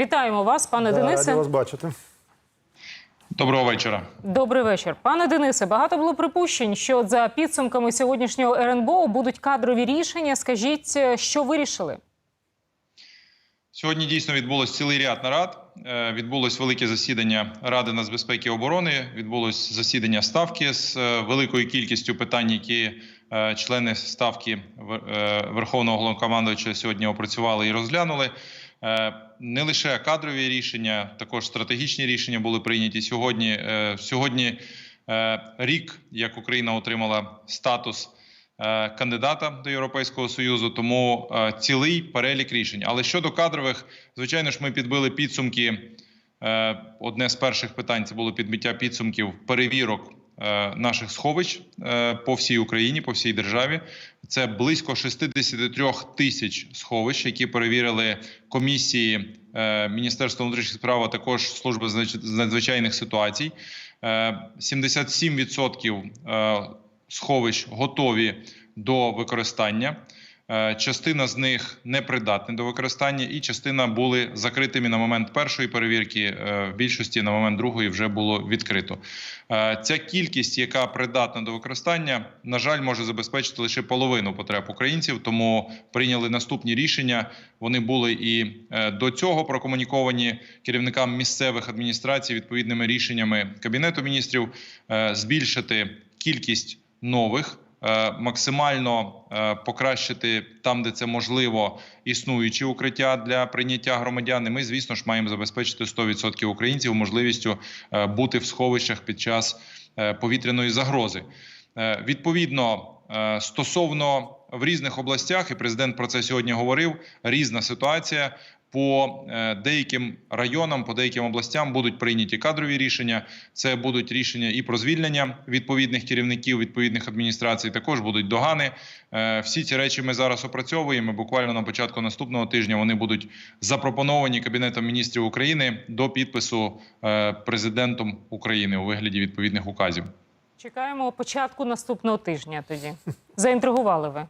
Вітаємо вас, пане Да, Денисе. Раді вас бачити. Доброго вечора. Добрий вечір, пане Денисе. Багато було припущень, що за підсумками сьогоднішнього РНБО будуть кадрові рішення. Скажіть, е, що вирішили? Сьогодні дійсно відбулось цілий ряд нарад. Е, Відбулось велике засідання Ради нацбезпеки і оборони. Відбулось засідання ставки з е, великою кількістю питань, які члени ставки Верховного головнокомандувача сьогодні опрацювали і розглянули. Е, Не лише кадрові рішення, також стратегічні рішення були прийняті сьогодні. Е, Сьогодні е, рік, як Україна отримала статус кандидата до Європейського союзу, тому цілий перелік рішень. Але щодо кадрових, звичайно ж, ми підбили підсумки. Одне з перших питань це було підбиття підсумків перевірок наших сховищ е, по всій Україні, по всій державі. Це близько 63 тисяч сховищ, які перевірили комісії е, Міністерства внутрішніх справ, а також служби з надзвичайних ситуацій. Е, 77% е, сховищ готові до використання. Е, Частина з них непридатні до використання, і частина були закритими на момент першої перевірки. е, В більшості на момент другої вже було відкрито. Е, Ця кількість, яка придатна до використання, на жаль, може забезпечити лише половину потреб українців. Тому прийняли наступні рішення. Вони були і до цього прокомуніковані керівникам місцевих адміністрацій відповідними рішеннями кабінету міністрів збільшити кількість нових. Е, Максимально е, покращити там, де це можливо, існуючі укриття для прийняття громадян. І Ми, звісно ж, маємо забезпечити 100% українців можливістю е, бути в сховищах під час повітряної загрози. Відповідно, стосовно в різних областях, і президент про це сьогодні говорив. Різна ситуація. По е, деяким районам, по деяким областям будуть прийняті кадрові рішення. Це будуть рішення і про звільнення відповідних керівників відповідних адміністрацій. Також будуть догани. Е, Всі ці речі ми зараз опрацьовуємо. Буквально на початку наступного тижня вони будуть запропоновані кабінетом міністрів України до підпису е, президентом України у вигляді відповідних указів. Чекаємо початку наступного тижня. Тоді заінтригували ви.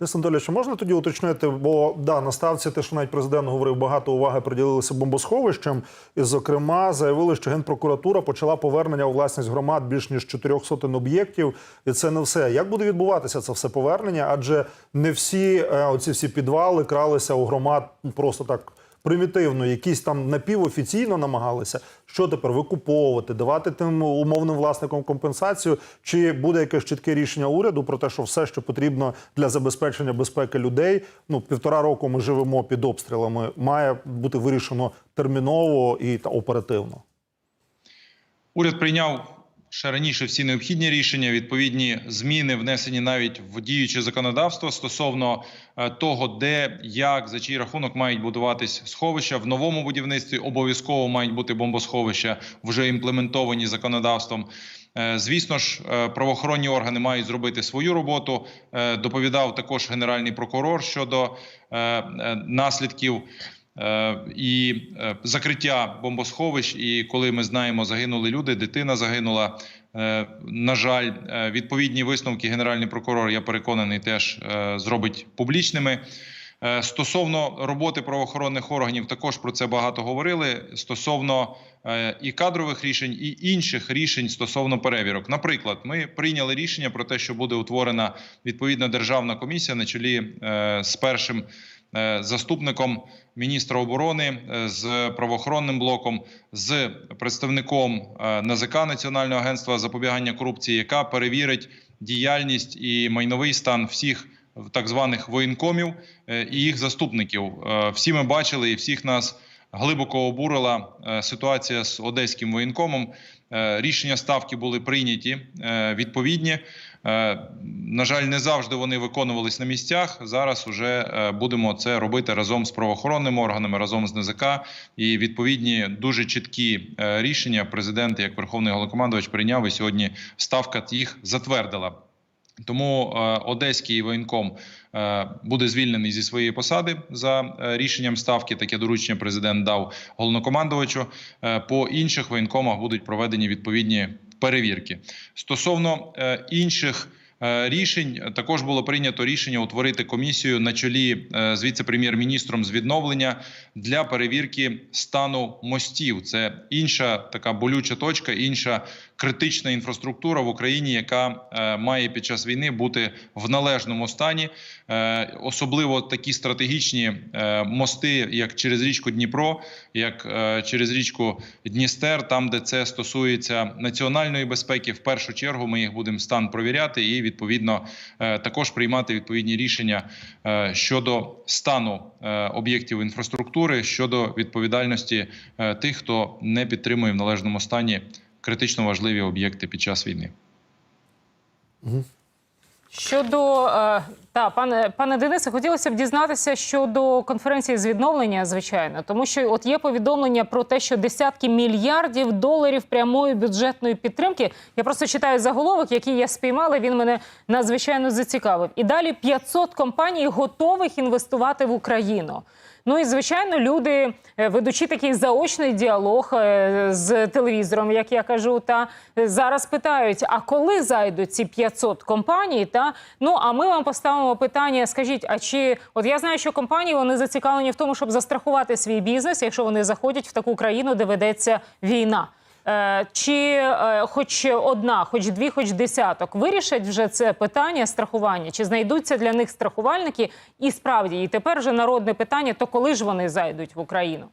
Анатолійович, можна тоді уточнити, бо да, на ставці те, що навіть президент говорив, багато уваги приділилися бомбосховищам. І, зокрема, заявили, що Генпрокуратура почала повернення у власність громад більш ніж чотирьох сотень об'єктів. І це не все. Як буде відбуватися це все повернення? Адже не всі е, оці всі підвали кралися у громад просто так примітивно, якісь там напівофіційно намагалися. Що тепер викуповувати, давати тим умовним власникам компенсацію? Чи буде якесь чітке рішення уряду про те, що все, що потрібно для забезпечення безпеки людей, ну півтора року ми живемо під обстрілами, має бути вирішено терміново і та оперативно? Уряд прийняв ще раніше всі необхідні рішення. Відповідні зміни внесені навіть в діюче законодавство стосовно е, того, де як за чий рахунок мають будуватись сховища в новому будівництві. Обов'язково мають бути бомбосховища, вже імплементовані законодавством. Е, Звісно ж, е, правоохоронні органи мають зробити свою роботу. Доповідав також генеральний прокурор щодо наслідків і е, закриття бомбосховищ. І коли ми знаємо, загинули люди, дитина загинула. Е, На жаль, е, відповідні висновки генеральний прокурор, я переконаний, теж е, зробить публічними. Е, Стосовно роботи правоохоронних органів, також про це багато говорили. Стосовно е, і кадрових рішень, і інших рішень стосовно перевірок. Наприклад, ми прийняли рішення про те, що буде утворена відповідна державна комісія на чолі е, з першим е, заступником міністра оборони, е, з правоохоронним блоком, з представником е, НАЗК Національного агентства запобігання корупції, яка перевірить діяльність і майновий стан всіх так званих воєнкомів е, і їх заступників. Е, Всі ми бачили, і всіх нас глибоко обурила е, ситуація з одеським воєнкомом. Е, Рішення ставки були прийняті е, відповідні. Е, На жаль, не завжди вони виконувались на місцях. Зараз вже е, будемо це робити разом з правоохоронними органами, разом з НЗК. І відповідні дуже чіткі е, рішення президент, як верховний головнокомандувач, прийняв і сьогодні ставка їх затвердила. Тому одеський воєнком буде звільнений зі своєї посади за рішенням ставки. Таке доручення президент дав головнокомандувачу. По інших воєнкомах будуть проведені відповідні перевірки. Стосовно е, інших рішень також було прийнято рішення утворити комісію на чолі е, з віце-прем'єр-міністром з відновлення для перевірки стану мостів. Це інша така болюча точка, інша критична інфраструктура в Україні, яка е, має під час війни бути в належному стані. Е, Особливо такі стратегічні е, мости, як через річку Дніпро, як е, через річку Дністер, там де це стосується національної безпеки, в першу чергу ми їх будемо стан провіряти і відповідно е, також приймати відповідні рішення е, щодо стану е, об'єктів інфраструктури щодо відповідальності тих, хто не підтримує в належному стані критично важливі об'єкти під час війни. Щодо е, та пане пане Денисе, хотілося б дізнатися щодо конференції з відновлення, звичайно, тому що от є повідомлення про те, що десятки мільярдів доларів прямої бюджетної підтримки. Я просто читаю заголовок, який я спіймала. Він мене надзвичайно зацікавив. І далі 500 компаній готових інвестувати в Україну. Ну і звичайно, люди, е, ведучи такий заочний діалог е, з телевізором, як я кажу, та зараз питають: а коли зайдуть ці 500 компаній? Та ну а ми вам поставимо питання: скажіть, а чи от я знаю, що компанії вони зацікавлені в тому, щоб застрахувати свій бізнес, якщо вони заходять в таку країну, де ведеться війна. Е, Чи е, хоч одна, хоч дві, хоч десяток вирішать вже це питання страхування? Чи знайдуться для них страхувальники? І справді, і тепер вже народне питання: то коли ж вони зайдуть в Україну?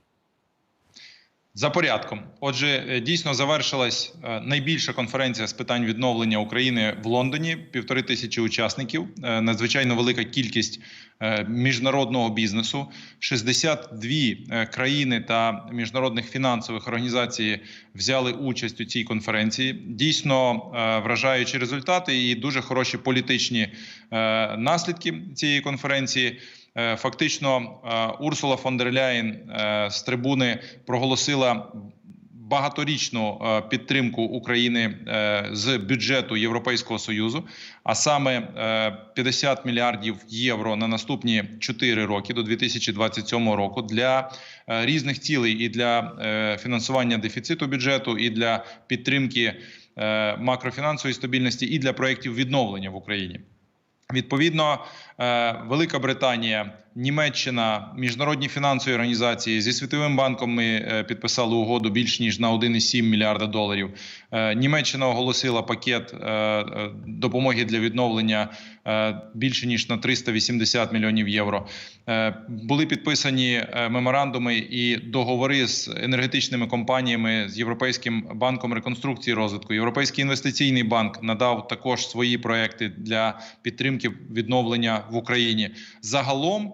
За порядком, отже, е, дійсно завершилась е, найбільша конференція з питань відновлення України в Лондоні. Півтори тисячі учасників, е, надзвичайно велика кількість міжнародного бізнесу. 62 е, країни та міжнародних фінансових організацій взяли участь у цій конференції. Дійсно вражаючі результати і дуже хороші політичні наслідки цієї конференції. Е, Фактично, е, Урсула фон дер Ляєн е, з трибуни проголосила багаторічну підтримку України з бюджету Європейського союзу, а саме е, 50 мільярдів євро на наступні 4 роки до 2027 року для різних цілей і для фінансування дефіциту бюджету, і для підтримки макрофінансової стабільності, і для проєктів відновлення в Україні. Відповідно, е, Велика Британія, Німеччина, міжнародні фінансові організації зі світовим банком ми е, підписали угоду більш ніж на 1,7 мільярда доларів. Е, Німеччина оголосила пакет е, допомоги для відновлення більше ніж на 380 мільйонів євро. Були підписані меморандуми і договори з енергетичними компаніями з Європейським банком реконструкції розвитку. Європейський інвестиційний банк надав також свої проекти для підтримки відновлення в Україні. Загалом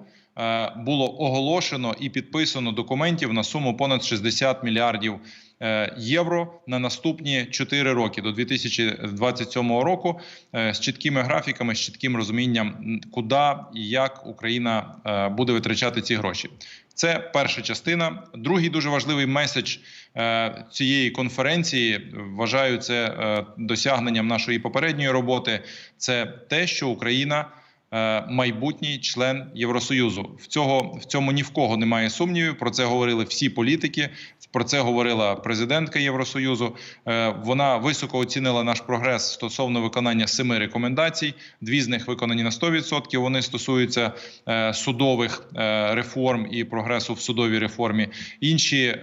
було оголошено і підписано документів на суму понад 60 мільярдів е, євро на наступні 4 роки до 2027 року е, з чіткими графіками, з чітким розумінням, куди і як Україна е, буде витрачати ці гроші. Це перша частина. Другий дуже важливий меседж е, цієї конференції. Вважаю це е, досягненням нашої попередньої роботи. Це те, що Україна. Е, Майбутній член Євросоюзу в цього в цьому ні в кого немає сумнівів. Про це говорили всі політики. Про це говорила президентка Євросоюзу. Е, Вона високо оцінила наш прогрес стосовно виконання семи рекомендацій. Дві з них виконані на 100%. Вони стосуються е, судових реформ і прогресу в судовій реформі. Інші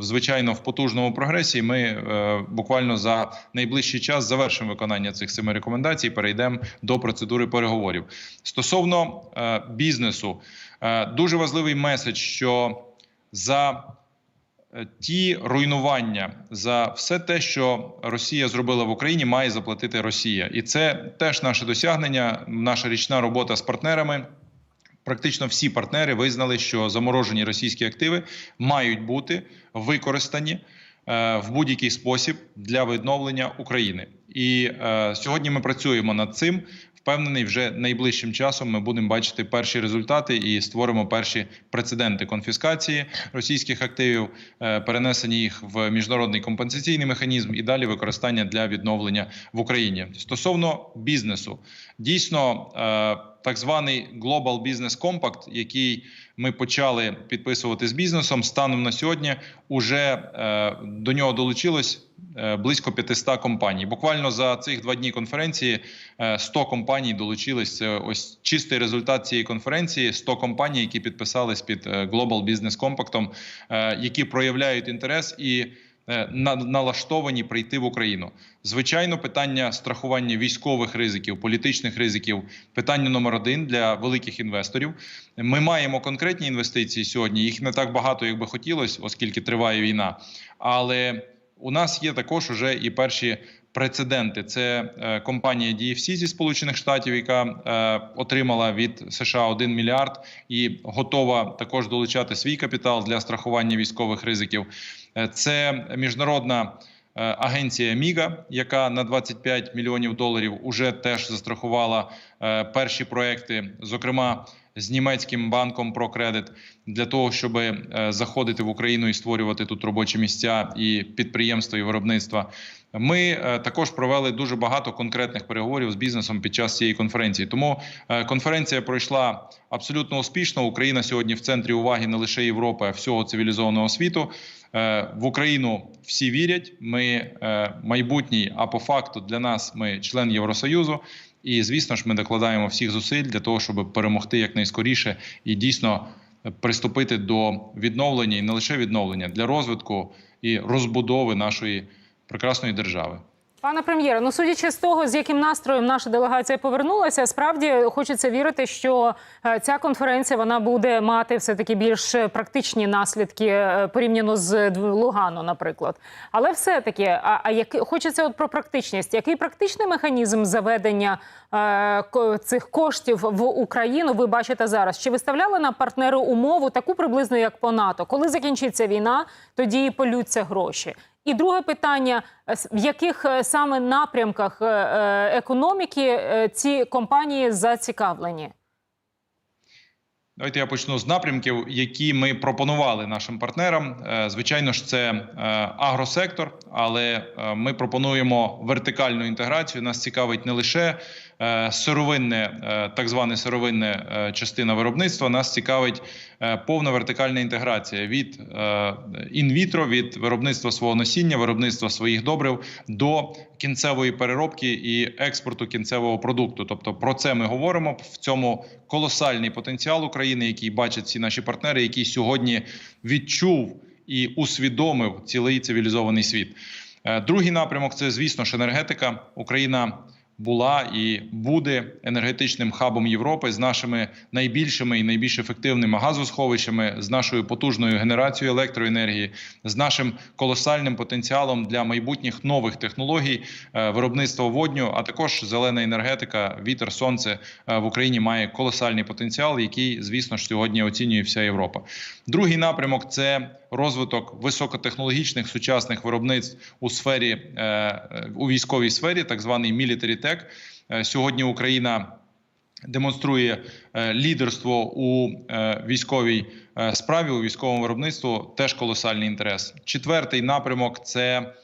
звичайно в потужному прогресі. Ми буквально за найближчий час завершимо виконання цих семи рекомендацій. Перейдемо до процедури переговорів стосовно е, бізнесу. Е, дуже важливий меседж, що за е, ті руйнування за все те, що Росія зробила в Україні, має заплатити Росія, і це теж наше досягнення, наша річна робота з партнерами. Практично всі партнери визнали, що заморожені російські активи мають бути використані е, в будь-який спосіб для відновлення України. І е, сьогодні ми працюємо над цим. Впевнений, вже найближчим часом ми будемо бачити перші результати і створимо перші прецеденти конфіскації російських активів, е, перенесення їх в міжнародний компенсаційний механізм і далі використання для відновлення в Україні. Стосовно бізнесу, дійсно. Е, так званий Global Business Compact, який ми почали підписувати з бізнесом. Станом на сьогодні уже е, до нього долучилось е, близько 500 компаній. Буквально за цих два дні конференції е, 100 компаній долучились. Це ось чистий результат цієї конференції. 100 компаній, які підписались під е, Global Business Compact, е, які проявляють інтерес і е, налаштовані прийти в Україну. Звичайно, питання страхування військових ризиків, політичних ризиків питання номер один для великих інвесторів. Ми маємо конкретні інвестиції сьогодні. Їх не так багато, як би хотілося, оскільки триває війна. Але у нас є також уже і перші прецеденти. Це е, компанія DFC зі Сполучених Штатів, яка е, отримала від США 1 мільярд і готова також долучати свій капітал для страхування військових ризиків. Е, Це міжнародна. Агенція Міга, яка на 25 мільйонів доларів уже теж застрахувала перші проекти, зокрема з німецьким банком ProCredit, для того, щоб е, заходити в Україну і створювати тут робочі місця і підприємства і виробництва. Ми е, також провели дуже багато конкретних переговорів з бізнесом під час цієї конференції. Тому е, конференція пройшла абсолютно успішно. Україна сьогодні в центрі уваги не лише Європи, а всього цивілізованого світу. В Україну всі вірять. Ми майбутній, а по факту для нас ми член Євросоюзу. І звісно ж, ми докладаємо всіх зусиль для того, щоб перемогти якнайскоріше і дійсно приступити до відновлення і не лише відновлення для розвитку і розбудови нашої прекрасної держави. Пане прем'єре, ну судячи з того, з яким настроєм наша делегація повернулася, справді хочеться вірити, що е, ця конференція вона буде мати все таки більш практичні наслідки е, порівняно з Лугану, наприклад. Але все таки, а, а як хочеться от про практичність, який практичний механізм заведення е, цих коштів в Україну ви бачите зараз? Чи виставляли на партнери умову таку приблизно як по НАТО? Коли закінчиться війна, тоді і полються гроші. І друге питання: е, в яких е, саме напрямках е, економіки ці компанії зацікавлені? Давайте я почну з напрямків, які ми пропонували нашим партнерам. Звичайно ж, це агросектор, але ми пропонуємо вертикальну інтеграцію. Нас цікавить не лише сировинне, так зване сировинне частина виробництва. Нас цікавить повна вертикальна інтеграція від е, інвітро, від виробництва свого насіння, виробництва своїх добрив до кінцевої переробки і експорту кінцевого продукту. Тобто про це ми говоримо в цьому колосальний потенціал України, який бачать всі наші партнери, який сьогодні відчув і усвідомив цілий цивілізований світ. Е, Другий напрямок це, звісно ж, енергетика. Україна була і буде енергетичним хабом Європи з нашими найбільшими і найбільш ефективними газосховищами, з нашою потужною генерацією електроенергії, з нашим колосальним потенціалом для майбутніх нових технологій, е, виробництва водню, а також зелена енергетика, вітер, сонце е, в Україні має колосальний потенціал, який, звісно ж, сьогодні оцінює вся Європа. Другий напрямок це розвиток високотехнологічних сучасних виробництв у сфері е, е, у військовій сфері, так званий military tech. Е, Сьогодні Україна демонструє лідерство у військовій справі, у військовому виробництву. Теж колосальний інтерес. Четвертий напрямок це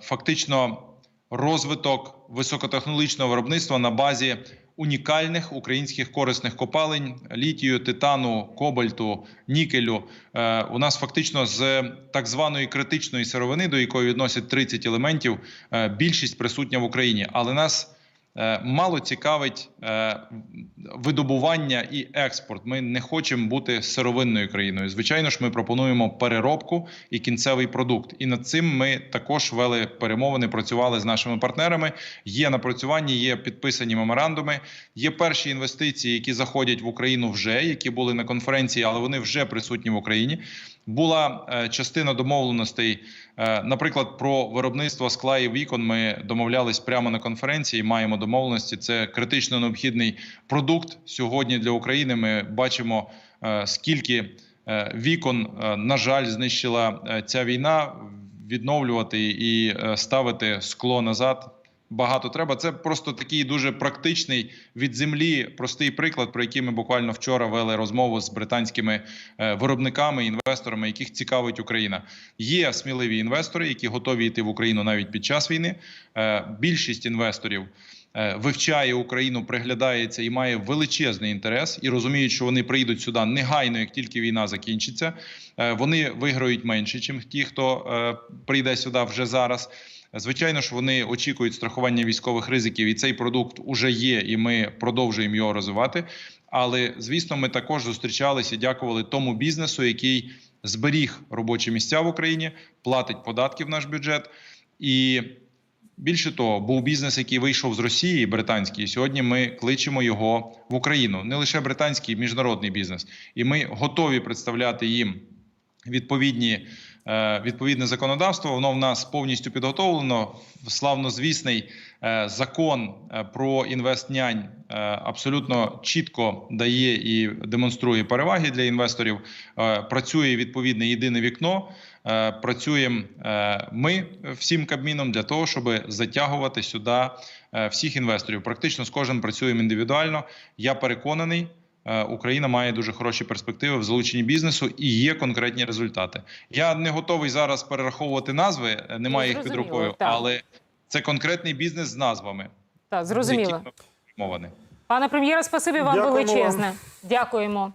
фактично розвиток високотехнологічного виробництва на базі унікальних українських корисних копалень літію, титану, кобальту, нікелю. Е, у нас фактично з так званої критичної сировини, до якої відносять 30 елементів, е, більшість присутня в Україні, але нас мало цікавить е, видобування і експорт. Ми не хочемо бути сировинною країною. Звичайно ж, ми пропонуємо переробку і кінцевий продукт. І над цим ми також вели перемовини, працювали з нашими партнерами. Є напрацювання, є підписані меморандуми. Є перші інвестиції, які заходять в Україну вже, які були на конференції, але вони вже присутні в Україні. Була е, частина домовленостей, е, наприклад, про виробництво скла і вікон. Ми домовлялись прямо на конференції. Маємо домовленості. Це критично необхідний продукт сьогодні для України. Ми бачимо е, скільки е, вікон, е, на жаль, знищила ця війна. Відновлювати і ставити скло назад багато треба. Це просто такий дуже практичний від землі, простий приклад, про який ми буквально вчора вели розмову з британськими виробниками, інвесторами, яких цікавить Україна. Є сміливі інвестори, які готові йти в Україну навіть під час війни. Більшість інвесторів вивчає Україну, приглядається і має величезний інтерес, і розуміють, що вони прийдуть сюди негайно, як тільки війна закінчиться. Е, Вони виграють менше, ніж ті, хто е, прийде сюди вже зараз. Звичайно ж, вони очікують страхування військових ризиків, і цей продукт уже є, і ми продовжуємо його розвивати. Але звісно, ми також зустрічалися і дякували тому бізнесу, який зберіг робочі місця в Україні, платить податки в наш бюджет. І більше того, був бізнес, який вийшов з Росії, британський. Сьогодні ми кличемо його в Україну. Не лише британський, міжнародний бізнес. І ми готові представляти їм відповідні. Е, Відповідне законодавство, воно в нас повністю підготовлено. Славнозвісний е, закон е, про інвестнянь абсолютно чітко дає і демонструє переваги для інвесторів. Працює відповідне єдине вікно. Працюємо ми всім кабміном для того, щоб затягувати сюди всіх інвесторів. Практично з кожним працюємо індивідуально. Я переконаний. Е, Україна має дуже хороші перспективи в залученні бізнесу і є конкретні результати. Я не готовий зараз перераховувати назви, е, немає їх під рукою, так. але це конкретний бізнес з назвами. Так, зрозуміло. Пане прем'єре, спасибі вам вам. величезне. Дякуємо.